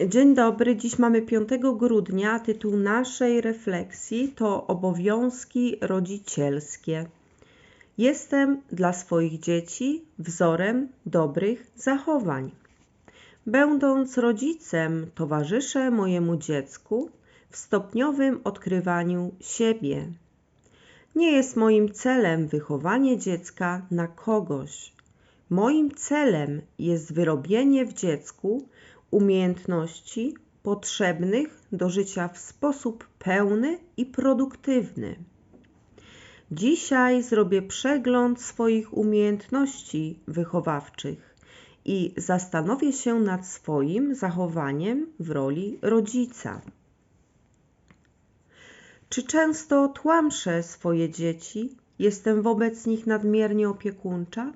Dzień dobry, dziś mamy 5 grudnia. Tytuł naszej refleksji to Obowiązki rodzicielskie. Jestem dla swoich dzieci wzorem dobrych zachowań. Będąc rodzicem, towarzyszę mojemu dziecku w stopniowym odkrywaniu siebie. Nie jest moim celem wychowanie dziecka na kogoś. Moim celem jest wyrobienie w dziecku umiejętności potrzebnych do życia w sposób pełny i produktywny. Dzisiaj zrobię przegląd swoich umiejętności wychowawczych i zastanowię się nad swoim zachowaniem w roli rodzica. Czy często tłamszę swoje dzieci? Jestem wobec nich nadmiernie opiekuńcza?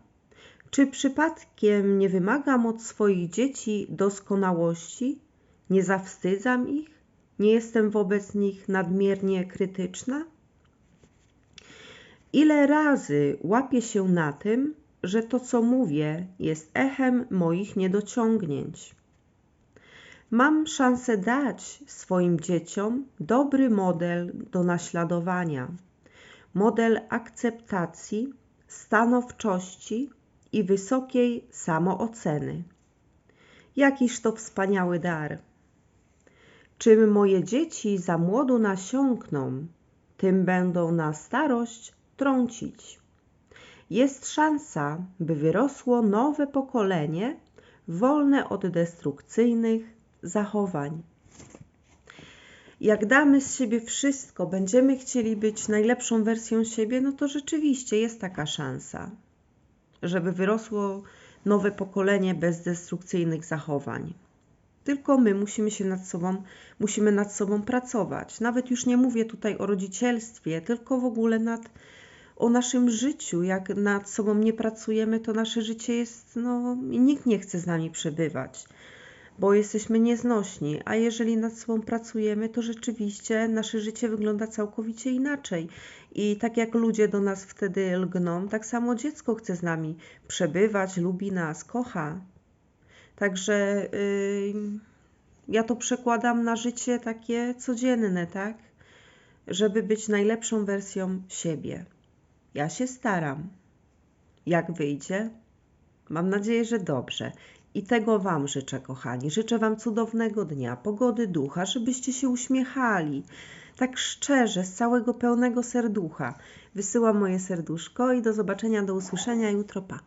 Czy przypadkiem nie wymagam od swoich dzieci doskonałości? Nie zawstydzam ich? Nie jestem wobec nich nadmiernie krytyczna? Ile razy łapię się na tym, że to, co mówię, jest echem moich niedociągnięć? Mam szansę dać swoim dzieciom dobry model do naśladowania, model akceptacji, stanowczości i wysokiej samooceny. Jakiż to wspaniały dar! Czym moje dzieci za młodu nasiąkną, tym będą na starość trącić. Jest szansa, by wyrosło nowe pokolenie wolne od destrukcyjnych zachowań. Jak damy z siebie wszystko, będziemy chcieli być najlepszą wersją siebie, no to rzeczywiście jest taka szansa żeby wyrosło nowe pokolenie bezdestrukcyjnych zachowań. Tylko my musimy się nad sobą, musimy nad sobą pracować. Nawet już nie mówię tutaj o rodzicielstwie, tylko w ogóle nad o naszym życiu. Jak nad sobą nie pracujemy, to nasze życie jest, no, nikt nie chce z nami przebywać bo jesteśmy nieznośni, a jeżeli nad sobą pracujemy, to rzeczywiście nasze życie wygląda całkowicie inaczej. I tak jak ludzie do nas wtedy lgną, tak samo dziecko chce z nami przebywać, lubi nas, kocha. Także yy, ja to przekładam na życie takie codzienne, tak? Żeby być najlepszą wersją siebie. Ja się staram. Jak wyjdzie? Mam nadzieję, że dobrze. I tego Wam życzę, kochani. Życzę Wam cudownego dnia, pogody ducha, żebyście się uśmiechali. Tak szczerze, z całego pełnego serducha. Wysyłam moje serduszko i do zobaczenia, do usłyszenia jutro. Pa.